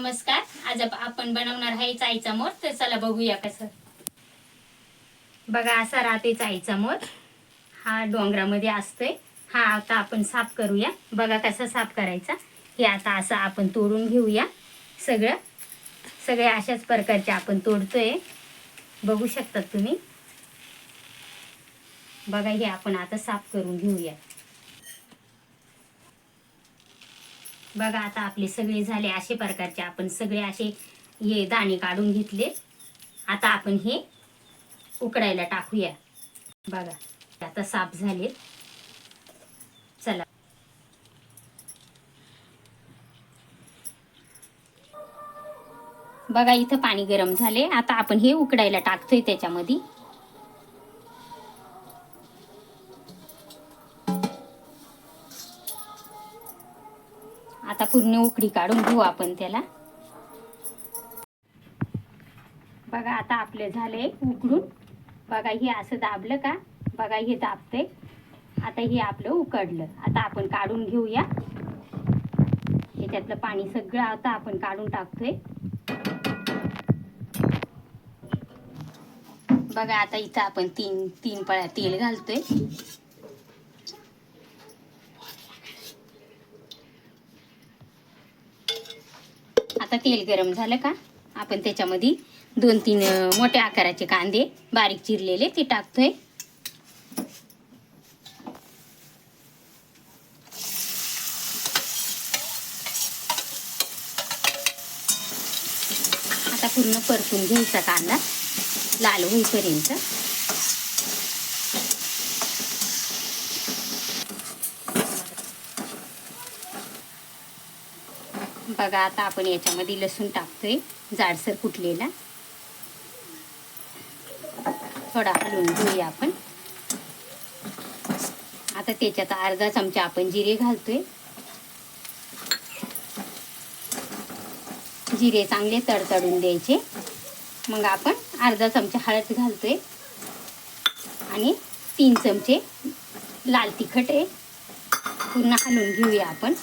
नमस्कार. आज आपण बनवणार आहे चायचा मोर. तर चला बघूया कसं. बघा असा राहते चायचा मोर. हा डोंगरामध्ये असतोय. हा आता आपण साफ करूया. बघा कसा साफ करायचा. हे आता असं आपण तोडून घेऊया सगळं. सगळे अशाच प्रकारचे आपण तोडतोय. बघू शकतात तुम्ही. बघा हे आपण आता साफ करून घेऊया. बघा आता आपले सगळे झाले असे प्रकारचे. आपण सगळे असे हे दाणे काढून घेतले. आता आपण हे उकडायला टाकूया. बघा आता साफ झाले. चला. बघा इथं पाणी गरम झाले. आता आपण हे उकडायला टाकतोय त्याच्यामध्ये. आता पूर्ण उकडी काढून घेऊ आपण त्याला. बघा आता आपलं झालंय उकडून. बघा हे असं दाबलं का? बघा हे दाबते आता हे आपलं उकडलं. आता आपण काढून घेऊया. याच्यातलं पाणी सगळं आता आपण काढून टाकतोय. बघा आता इथं आपण तीन तीन पळ्या तेल घालतोय. आता तेल गरम झालं का? आपण त्याच्यामध्ये दोन तीन मोठ्या आकाराचे कांदे बारीक चिरलेले ते टाकतोय. आता पूर्ण परतून घ्यायचा कांदा लाल होईपर्यंत. बघा आता आपण याच्यामध्ये लसूण टाकतोय जाडसर कुटलेला थोडा हलवून घेऊया आपण. आता त्याच्यात अर्धा चमचा आपण जिरे घालतोय. जिरे चांगले तडतडून द्यायचे. मग आपण अर्धा चमचा हळद घालतोय. आणि तीन चमचे लाल तिखट आहे. पूर्ण हलवून घेऊया आपण.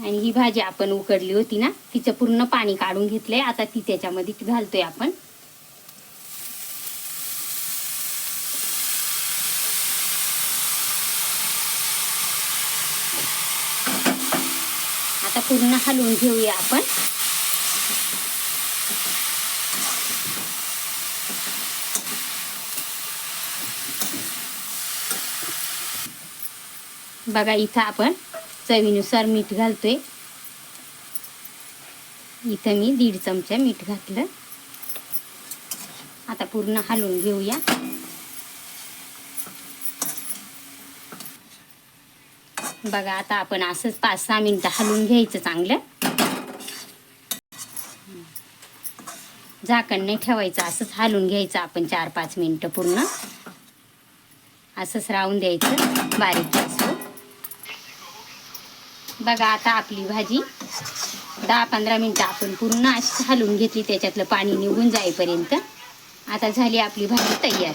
आणि ही भाजी आपण उकडली होती ना तिचं पूर्ण पाणी काढून घेतलंय. आता ती त्याच्यामध्ये घालतोय आपण. आता पूर्ण हलवून घेऊया आपण. बघा इथं आपण चवीनुसार मीठ घालतोय. इथं मी दीड चमचा मीठ घातलं. आता पूर्ण हलवून घेऊया. बघा आता आपण असंच पाच सहा मिनटं हलवून घ्यायचं चांगलं. झाकण नाही ठेवायचं असंच हलवून घ्यायचं आपण चार पाच मिनटं पूर्ण. असंच राहून द्यायचं बारीक बघा आता आपली भाजी. दहा पंधरा मिनटं आपण पूर्ण अशी हलवून घेतली त्याच्यातलं पाणी निघून जाईपर्यंत. आता झाली आपली भाजी तयार.